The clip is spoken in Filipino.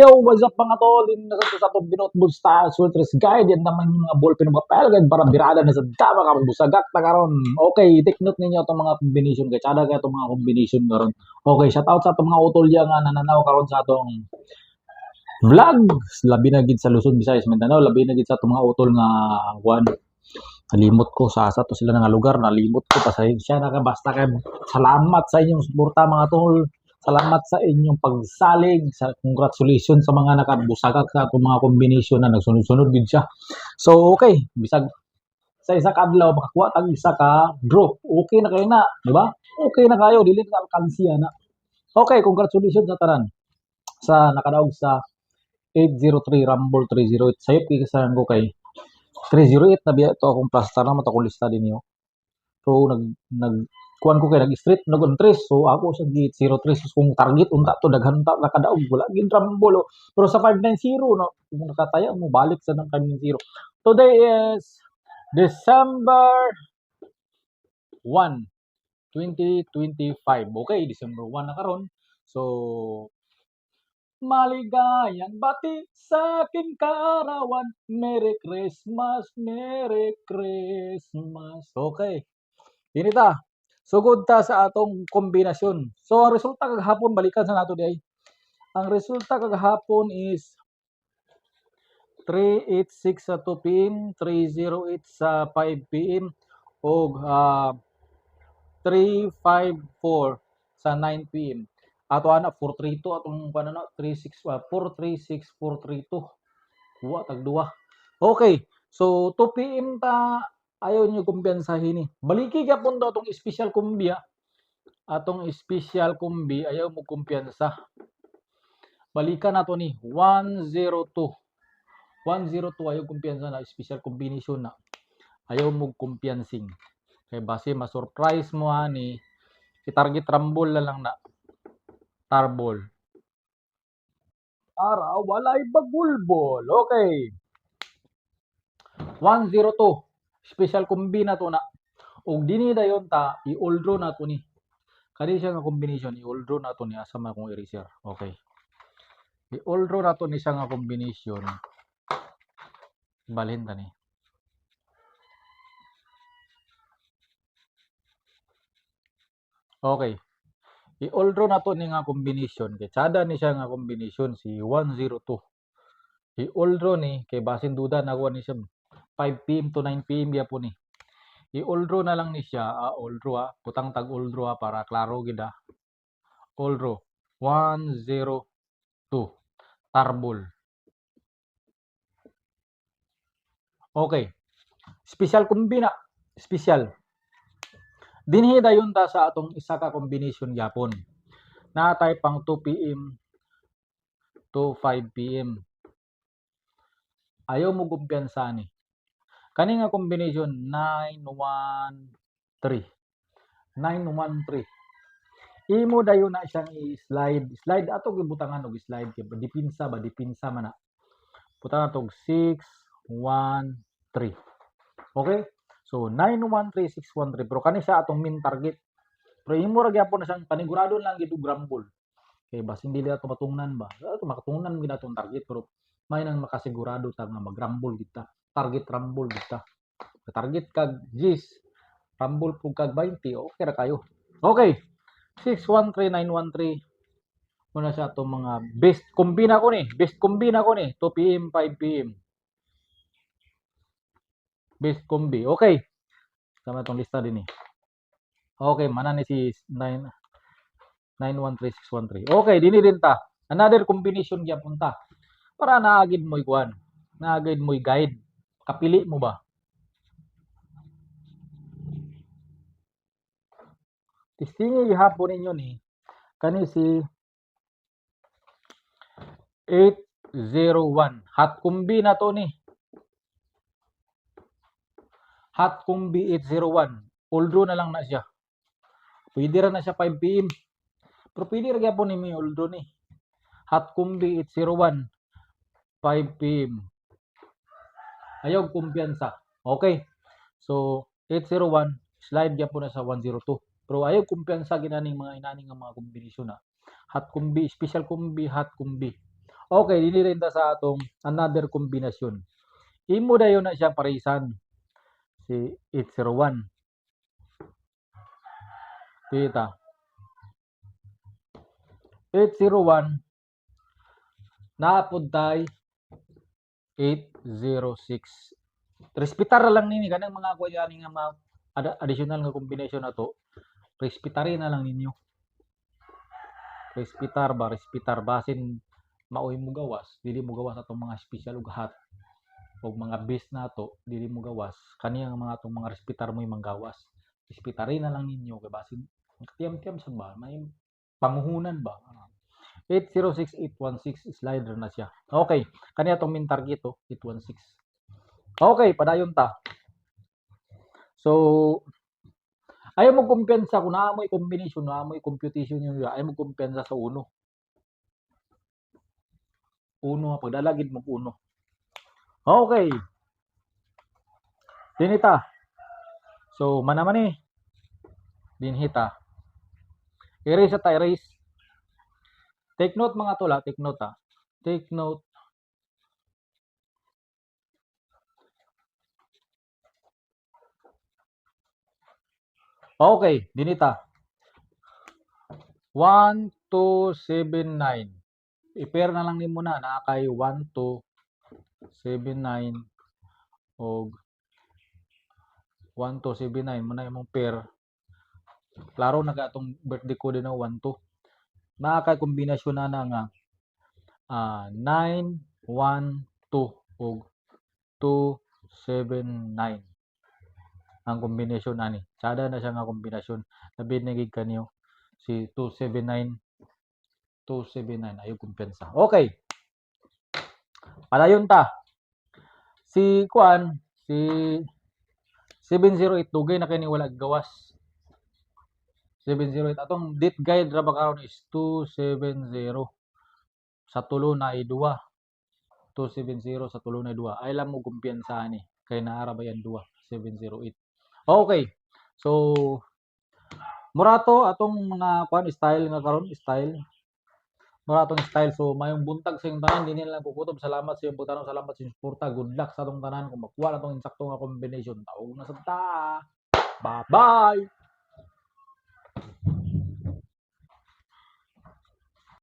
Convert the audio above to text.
yo, what's up mga tol? Din na sa sa itong binotbud style sweaters guide. Yan naman yung mga ballpen mga pelgad para birada na sa dama ka busagak na karon. Okay, take note ninyo itong mga combination guys. Ada ka itong mga combination karon. Okay, shout out sa itong mga utolya nga nananaw karon sa atong vlog. Labi na gid sa Luzon, Visayas, Mindanao. Labi na gid sa itong mga utol nga kuan. Nalimot ko sa asa to sila nga lugar. Nalimot ko pasensya na ka basta kay salamat sa inyong suporta mga tol. Salamat sa inyong pagsalig. Sa congratulations sa mga nakabusagak sa atong mga combination na nagsunod-sunod gid siya. So okay, bisag sa isa ka adlaw makakuha tag isa ka draw. Okay na kayo na, di ba? Okay na kayo, dili na alkansiya na. Okay, congratulations sa tanan. Sa nakadaog sa 803 Rumble 308. Sayop kikasahan ko kay 308 na biya ito akong plaster na mata lista din niyo. So nag nag kuan ko kay nag street nag on tres. So sa gate 03 so kung target unta to daghan ta nakadaog wala gid Rumble. oh. Pero sa 590 no kung nakataya mo balik sa ng 590. Today is December 1 2025. Okay, December 1 na karon. So Maligayang bati sa aking kaarawan. Merry Christmas, Merry Christmas. Okay. Inita. Sugod ta sa atong kombinasyon. So, ang resulta kagahapon, balikan sa nato di ay. Ang resulta kagahapon is 386 sa 2 p.m., 308 sa 5 p.m., o ah, 354 sa 9 p.m. Ato ana 432 atong kanana 36 uh, 436 432. Kuha tag duwa. Okay. So 2 PM ta ayaw nyo kumpiyansahin ni. Baliki gyapon daw atong special kumbya. Atong special kumbi ayaw mo kumpiyansa. Balikan nato ni 102. 102 ayaw kumpiyansa na special combination na. Ayaw mo kumpiyansing. Kay base ma-surprise mo ani. I-target rumble na lang na. Tarbol. Para walay bagulbol. Okay. 102. Special combi na to na. Og dini dayon ta i-all na to ni. Kani siya nga combination i-all na to ni asa man akong eraser. Okay. I-all na to ni siya nga combination. Balhin ta ni. Okay. I-all na to ni nga combination kay tsada ni siya nga combination si 102. I-all ni kay basin duda na ni siya 5 PM to 9 PM ya po ni. I-all na lang ni siya, ah, all draw ah. Putang tag all draw ah, para klaro gid ah. All draw 102 tarbol. Okay. Special combina. Special. Dinhi dayon ta sa atong isa ka combination gyapon. Natay pang 2 PM to 5 PM. Ayaw mo kumpiyansa ni. Kani nga combination 913. 913. Imo dayon na siyang i-slide. Slide ato gibutangan og slide kay dipinsa ba dipinsa man na. Butangan tog 613. Okay? So 913613 pero kani siya atong main target. Pero imo ra gyapon na siyang panigurado lang gid og rumble. Kay bas hindi ato matungnan ba? Ato makatungnan gid atong target pero may nang makasigurado ta nga mag-rumble kita. Target rumble kita. Target kag G's. Rumble pug kag 20, okay ra kayo. Okay. 613913 Muna sa atong mga best kombina ko ni. Best kombina ko ni. 2 PM, 5 PM. Best kombi. Okay. Sama itong lista din eh. Okay, mana ni si 9 913613. Okay, dini din ta. Another combination gyapon ta. Para naagid mo ikuan. Naagid mo guide. Kapili mo ba? Tistingi gihapon ninyo ni kani si 801. Hot kumbi na to ni. Hot Kumbi 801. Although na lang na siya. Pwede ra na siya 5 PM. Pero pwede ra gyapon ni although ni. Hot Kumbi 801. 5 PM. Ayaw kumpiyansa. Okay. So 801 slide gyapon na sa 102. Pero ayaw kumpiyansa ginaning mga inaning nga mga kombinasyon na. Hot Kumbi, special Kumbi, Hot Kumbi. Okay, dili sa atong another kombinasyon. Imo dayon na siya parisan si 801. Kita. 801 naapod tay 806. Respitar lang nini kanang mga kuha yani nga mga ada- additional nga combination na to. Respitarin na lang ninyo. Respitar ba, respitar basin maoy mo gawas, dili mo gawas atong mga special ug og mga base na to, dili mo gawas. Kaniyang mga atong mga respitar mo manggawas. Respitarin na lang ninyo kay basin tiyam-tiyam sa ba, may panguhunan ba. 806816 slider na siya. Okay, kaniya tong main target to, 816. Okay, padayon ta. So, ayaw mo kumpiyansa kung naamoy combination, naamoy computation yung ayaw mo kumpiyansa sa uno. Uno, pagdalagid mo uno. Okay. Dinita. So, manaman eh. Dinhita. Erase at erase. Take note mga tula, take note ha. Take note. Okay, dinita. 1, 2, 7, 9. I-pair na lang ni muna na kay 1, 2, 7, 9 og 1, 2, 7, 9 muna imong pair. Klaro na ka atong birthday din na 1, 2. Na na nga ah 9, 1, 2 og 2, 7, 9 ang kombinasyon ani. Sada na siya nga kombinasyon. Labi na gid kaniyo si 279 279 ayo kumpensa. Okay. Padayon ta. Si Kuan, si 708 dugay na kay ni wala gawas. 708 atong date guide ra ba karon is 270 sa tulo na ay duwa. 270 sa tulo na ay duwa. Ay lang mo kumpiyansa ni kay naara ba yan duwa 708. Okay. So Murato atong mga kuan style nga karon style. Atong style so mayong buntag sa inyong tanan dinhi lang kukutob salamat sa iyong pagtanong salamat sa inyong suporta good luck sa atong tanan kung makuha na insakto nga combination taog na sa ta. Bye bye.